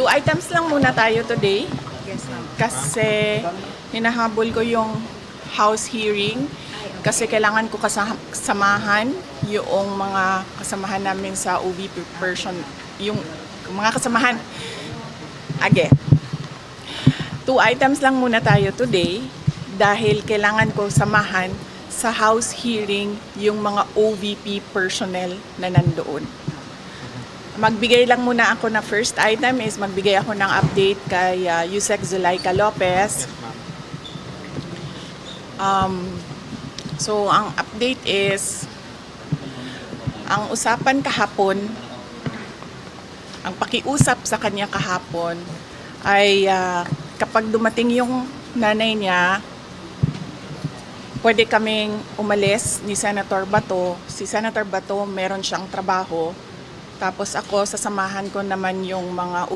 Two items lang muna tayo today Yes, ma'am. kasi hinahabol ko yung house hearing kasi kailangan ko kasama- kasamahan yung mga kasamahan namin sa OVP person, yung mga kasamahan. Again, two items lang muna tayo today dahil kailangan ko samahan sa house hearing yung mga OVP personnel na nandoon. Magbigay lang muna ako na first item is magbigay ako ng update kay uh, Yusek Zulaika Lopez. Um, so, ang update is, ang usapan kahapon, ang pakiusap sa kanya kahapon ay ah, kapag dumating yung nanay niya, pwede kaming umalis ni Senator Bato. Si Senator Bato, meron siyang trabaho. Tapos ako, sasamahan ko naman yung mga